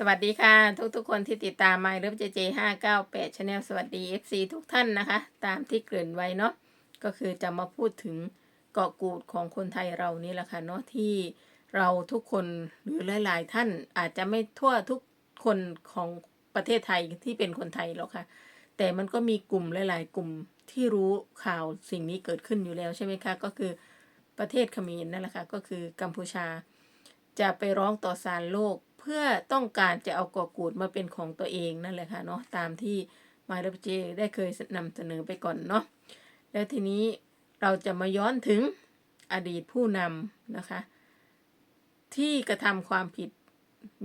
สวัสดีค่ะ ทุกๆคนที่ติดตาม My Love JJ 598 Channel สวัสดี FC ทุกท่านนะคะ ตามที่เกริ่นไว้เนาะก็คือจะมาพูดถึงเกาะกูดของคนไทยเรานี่แหละค่ะเนาะที่เราทุกคนหรือหลายๆท่านอาจจะไม่ทั่วทุกคนของประเทศไทยที่เป็นคนไทยหรอกค่ะ แต่มันก็มีกลุ่มหลาย ๆ กลุ่มที่รู้ข่าวสิ่งนี้เกิดขึ้นอยู่แล้วใช่ไหมคะก็คือประเทศเขมรนั่นแหละค่ะก็คือกัมพูชา จะไปร้องต่อศาลโลก พื่อต้องการจะเอากาะกูดมาเป็นของตัวเองนั่นแหละค่ะเนาะตามที่มาเลเจได้เคยนำเสนอไปก่อนเนาะแล้วทีนี้เราจะมาย้อนถึงอดีตผู้นำนะคะ ที่กระทำความผิด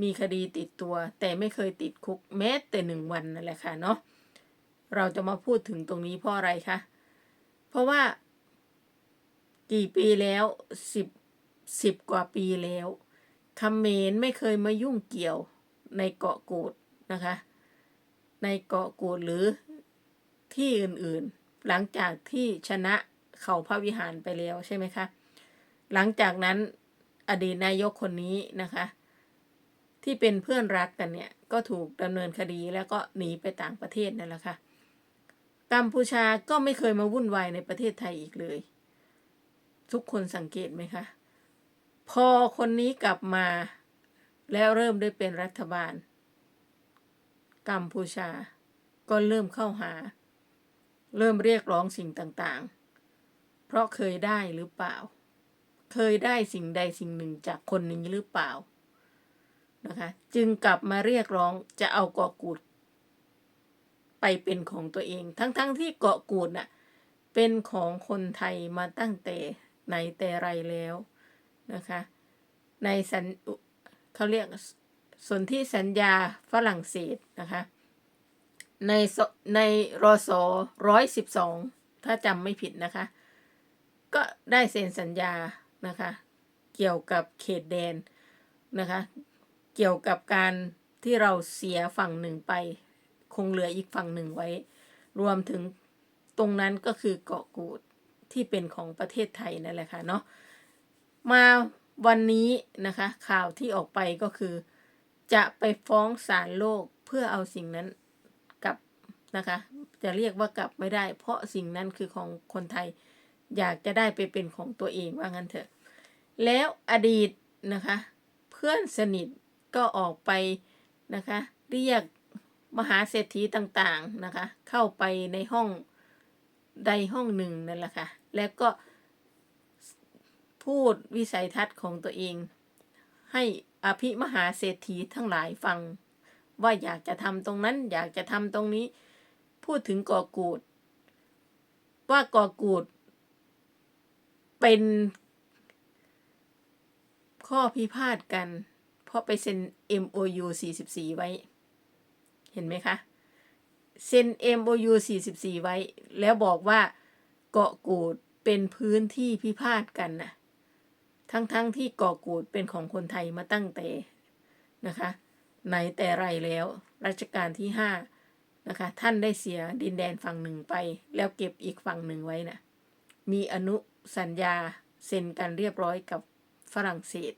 มีคดีติดตัว แต่ไม่เคยติดคุกแม้แต่หนึ่งวันนั่นแหละค่ะเนาะเราจะมาพูดถึงตรงนี้เพราะอะไรคะเพราะว่ากี่ปีแล้วสิบสิบกว่าปีแล้ว เขมรไม่เคยมายุ่งเกี่ยวในเกาะกูดนะคะ ในเกาะกูดหรือที่อื่นๆ หลังจากที่ชนะเขาพระวิหารไปแล้วใช่ไหมคะหลังจากนั้นอดีตนายกคนนี้นะคะ ที่เป็นเพื่อนรักกันเนี่ย ก็ถูกดำเนินคดีแล้วก็หนีไปต่างประเทศนั่นแหละค่ะกัมพูชาก็ไม่เคยมาวุ่นวายในประเทศไทยอีกเลย ทุกคนสังเกตไหมคะ พอคนนี้กลับมา แล้วเริ่มได้เป็นรัฐบาล กัมพูชา ก็เริ่มเข้าหา เริ่มเรียกร้องสิ่งต่างๆ เพราะเคยได้หรือเปล่า เคยได้สิ่งใดสิ่งหนึ่งจากคนนี้หรือเปล่านะคะจึงกลับมาเรียกร้องจะเอาเกาะกูด ไปเป็นของตัวเอง ทั้งๆทที่เกาะกูดน่ะเป็นของคนไทยมาตั้งแต่ไหนแต่ไรแล้ว นะคะ ในสัญเขาเรียกสนธิสัญญาฝรั่งเศสนะคะ ในในรศร้อยสิบสองถ้าจำไม่ผิดนะคะ ก็ได้เซ็นสัญญานะคะ เกี่ยวกับเขตแดนนะคะ เกี่ยวกับการที่เราเสียฝั่งหนึ่งไป คงเหลืออีกฝั่งหนึ่งไว้ รวมถึงตรงนั้นก็คือเกาะกูดที่เป็นของประเทศไทยนั่นแหละค่ะเนาะ มาวันนี้นะคะ ข่าวที่ออกไปก็คือ จะไปฟ้องศาลโลกเพื่อเอาสิ่งนั้นกลับนะคะ จะเรียกว่ากลับไม่ได้ เพราะสิ่งนั้นคือของคนไทยอยากจะได้ไปเป็นของตัวเองว่างั้นเถอะ แล้วอดีตนะคะ เพื่อนสนิทก็ออกไปนะคะ เรียกมหาเศรษฐีต่างๆนะคะ เข้าไปในห้องใดห้องหนึ่งนั่นแหละค่ะแล้วก็ พูดวิสัยทัศน์ของตัวเอง ให้อภิมหาเศรษฐีทั้งหลายฟัง ว่าอยากจะทำตรงนั้น อยากจะทำตรงนี้ พูดถึงกอกูด ว่ากอกูด เป็นข้อพิพาทกัน เพราะไปเซ็น MOU 44 ไว้ เห็นไหมคะ เซ็น MOU 44 ไว้ แล้วบอกว่าเกาะกูดเป็นพื้นที่พิพาทกันนะ ทั้งๆทที่เกาะกูดเป็นของคนไทยมาตั้งแต่นะคะ ไหนแต่ไรแล้วรัชกาลที่ห้านะคะ ท่านได้เสียดินแดนฝั่งหนึ่งไป แล้วเก็บอีกฝั่งหนึ่งไว้นะมีอนุสัญญาเซ็นกันเรียบร้อยกับฝรั่งเศส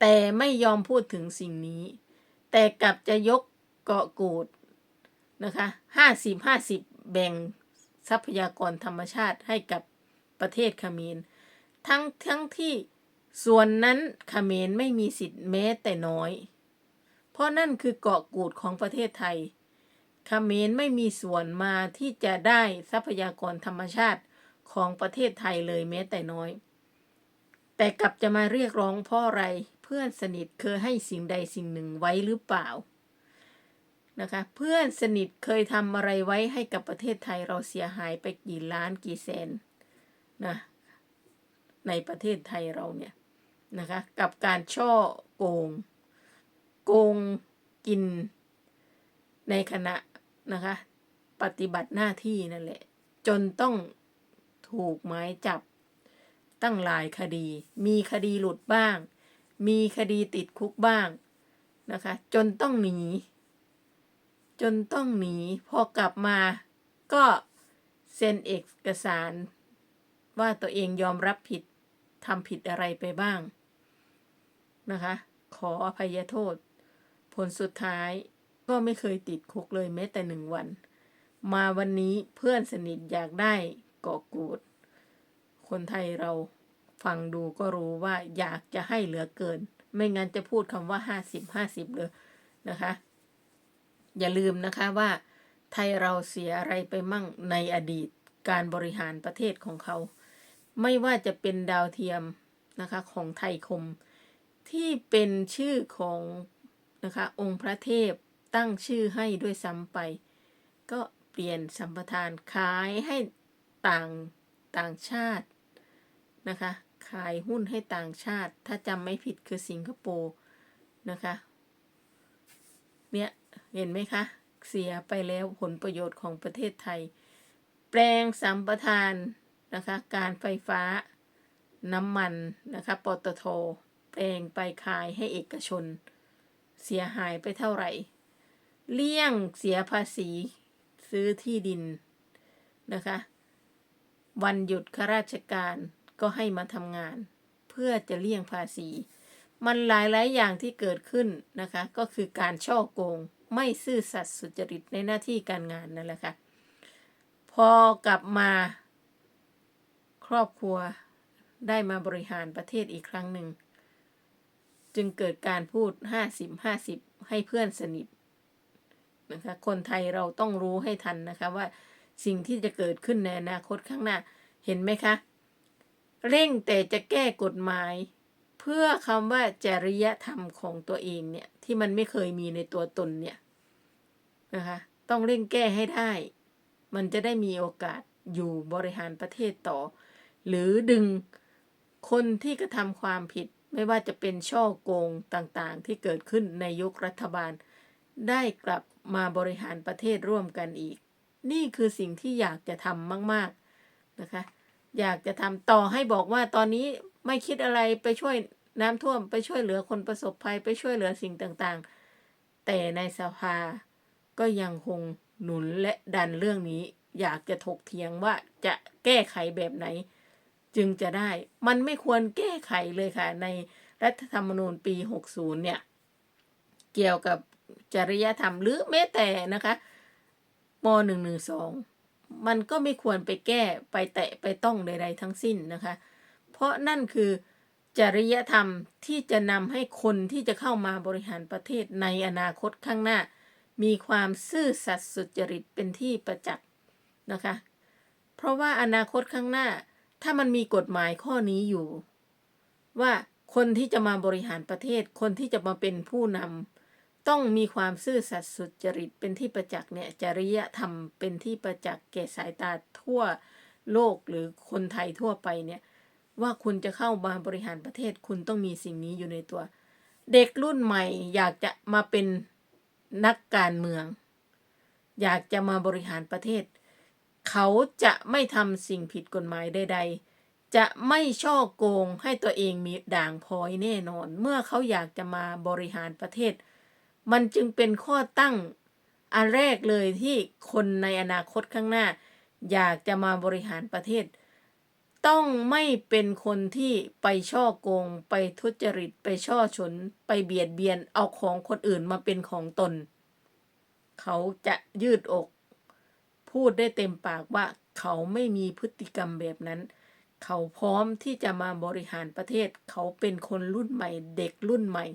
แต่ไม่ยอมพูดถึงสิ่งนี้ แต่กลับจะยกเกาะกูดนะคะห้าสิบห้าสิบแบ่งทรัพยากรธรรมชาติให้กับประเทศเขมร ทั้งทั้งที่ส่วนนั้นเขมรไม่มีสิทธิ์แม้แต่น้อย เพราะนั่นคือเกาะกูดของประเทศไทยเขมรไม่มีส่วนมาที่จะได้ทรัพยากรธรรมชาติของประเทศไทยเลยแม้แต่น้อย แต่กลับจะมาเรียกร้องเพราะอะไรเพื่อนสนิทเคยให้สิ่งใดสิ่งหนึ่งไว้หรือเปล่านะคะเพื่อนสนิทเคยทำอะไรไว้ให้กับประเทศไทยเราเสียหายไปกี่ล้านกี่แสนนะ ในประเทศไทยเราเนี่ยนะคะกับการช่อโกง โกงกินในขณะนะคะปฏิบัติหน้าที่นั่นแหละ จนต้องถูกหมายจับตั้งหลายคดี มีคดีหลุดบ้าง มีคดีติดคุกบ้างนะคะ จนต้องหนี จนต้องหนี พอกลับมาก็เซ็นเอกสารว่าตัวเองยอมรับผิด ทำผิดอะไรไปบ้างนะคะ ขออภัยโทษ ผลสุดท้ายก็ไม่เคยติดคุกเลยแม้แต่หนึ่งวัน มาวันนี้เพื่อนสนิทอยากได้เกาะกูด คนไทยเราฟังดูก็รู้ว่าอยากจะให้เหลือเกิน ไม่งั้นจะพูดคำว่าห้าสิบห้าสิบเลยนะคะ อย่าลืมนะคะว่าไทยเราเสียอะไรไปมั่งในอดีตการบริหารประเทศของเขา ไม่ว่าจะเป็นดาวเทียมนะคะของไทยคม ที่เป็นชื่อของนะคะองค์พระเทพตั้งชื่อให้ด้วยซ้ำไป ก็เปลี่ยนสัมปทานขายให้ต่างต่างชาตินะคะขายหุ้นให้ต่างชาติ ถ้าจำไม่ผิดคือสิงคโปร์นะคะเนี่ยเห็นไหมคะ เสียไปแล้วผลประโยชน์ของประเทศไทย แปลงสัมปทาน นะคะ การไฟฟ้าน้ำมันนะคะปตทแปลงไปขายให้เอกชน เสียหายไปเท่าไหร่ เลี่ยงเสียภาษีซื้อที่ดินนะคะ วันหยุดข้าราชการก็ให้มาทำงาน เพื่อจะเลี่ยงภาษี มันหลายหลายอย่างที่เกิดขึ้นนะคะ ก็คือการช่อโกง ไม่ซื่อสัตย์สุจริตในหน้าที่การงานนั่นแหละค่ะ พอกลับมา ครอบครัวได้มาบริหารประเทศอีกครั้งหนึ่ง จึงเกิดการพูด 50 50 ให้เพื่อนสนิทนะคะคนไทยเราต้องรู้ให้ทันนะคะว่าสิ่งที่จะเกิดขึ้นในอนาคตข้างหน้าเห็นไหมคะ เร่งแต่จะแก้กฎหมาย เพื่อคำว่าจริยธรรมของตัวเองเนี่ยที่มันไม่เคยมีในตัวตนเนี่ยนะคะต้องเร่งแก้ให้ได้ มันจะได้มีโอกาสอยู่บริหารประเทศต่อ หรือดึงคนที่กระทำความผิดไม่ว่าจะเป็นช่อโกงต่างๆ ที่เกิดขึ้นในยุครัฐบาล ได้กลับมาบริหารประเทศร่วมกันอีก นี่คือสิ่งที่อยากจะทำมาก ๆนะคะ อยากจะทำต่อให้บอกว่าตอนนี้ไม่คิดอะไรไปช่วยน้ำท่วมไปช่วยเหลือคนประสบภัยไปช่วยเหลือสิ่งต่างๆ แต่ในสภาก็ยังคงหนุนและดันเรื่องนี้ อยากจะถกเถียงว่าจะแก้ไขแบบไหน จึงจะได้ มันไม่ควรแก้ไขเลยค่ะ ในรัฐธรรมนูญปี 60 เนี่ย เกี่ยวกับจริยธรรมหรือแม้แต่นะคะม .112 มันก็ไม่ควรไปแก้ไปแตะไปต้องใดๆทั้งสิ้นนะคะ เพราะนั่นคือจริยธรรมที่จะนำให้คนที่จะเข้ามาบริหารประเทศในอนาคตข้างหน้า มีความซื่อสัตย์สุจริตเป็นที่ประจักษ์นะคะ เพราะว่าอนาคตข้างหน้า ถ้ามันมีกฎหมายข้อนี้อยู่ ว่าคนที่จะมาบริหารประเทศ คนที่จะมาเป็นผู้นำต้องมีความซื่อสัตย์สุจริตเป็นที่ประจักษ์เนี่ยจริยธรรมเป็นที่ประจักษ์แก่สายตาทั่วโลกหรือคนไทยทั่วไปเนี่ย ว่าคุณจะเข้ามาบริหารประเทศ คุณต้องมีสิ่งนี้อยู่ในตัว เด็กรุ่นใหม่อยากจะมาเป็นนักการเมือง อยากจะมาบริหารประเทศ เขาจะไม่ทำสิ่งผิดกฎหมายใด ๆ จะไม่ช่อโกงให้ตัวเองมีด่างพร้อยแน่นอน เมื่อเขาอยากจะมาบริหารประเทศ มันจึงเป็นข้อตั้งอันแรกเลยที่คนในอนาคตข้างหน้า อยากจะมาบริหารประเทศ ต้องไม่เป็นคนที่ไปช่อโกง ไปทุจริต ไปช่อฉน ไปเบียดเบียนเอาของคนอื่นมาเป็นของตน เขาจะยืดอก พูดได้เต็มปากว่าเขาไม่มีพฤติกรรมแบบนั้น เขาพร้อมที่จะมาบริหารประเทศ เขาเป็นคนรุ่นใหม่ เด็กรุ่นใหม่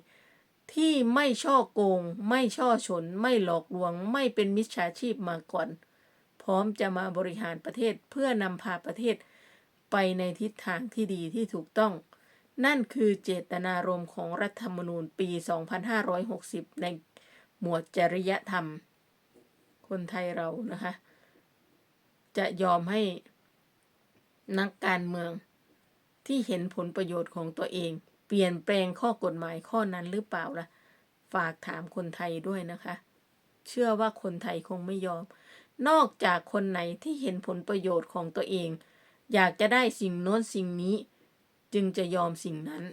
ที่ไม่ช่อโกง ไม่ช่อฉนไม่หลอกลวง ไม่เป็นมิจฉาชีพมาก่อน พร้อมจะมาบริหารประเทศเพื่อนำพาประเทศไปในทิศทางที่ดีที่ถูกต้อง นั่นคือเจตนารมณ์ของรัฐธรรมนูญปี 2560 ในหมวดจริยธรรม คนไทยเรานะคะ จะยอมให้นักการเมืองที่เห็นผลประโยชน์ของตัวเอง เปลี่ยนแปลงข้อกฎหมายข้อนั้นหรือเปล่าล่ะ ฝากถามคนไทยด้วยนะคะ เชื่อว่าคนไทยคงไม่ยอม นอกจากคนไหนที่เห็นผลประโยชน์ของตัวเอง อยากจะได้สิ่งโน้นสิ่งนี้ จึงจะยอมสิ่งนั้น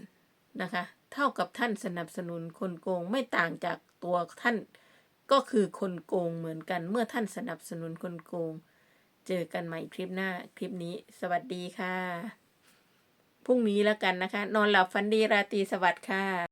นะคะ เท่ากับท่านสนับสนุนคนโกงไม่ต่างจากตัวท่านก็คือคนโกงเหมือนกันเมื่อท่านสนับสนุนคนโกง เจอกันใหม่คลิปหน้าคลิปนี้ สวัสดีค่ะ พรุ่งนี้แล้วกันนะคะ นอนหลับฝันดีราตรีสวัสดิ์ค่ะ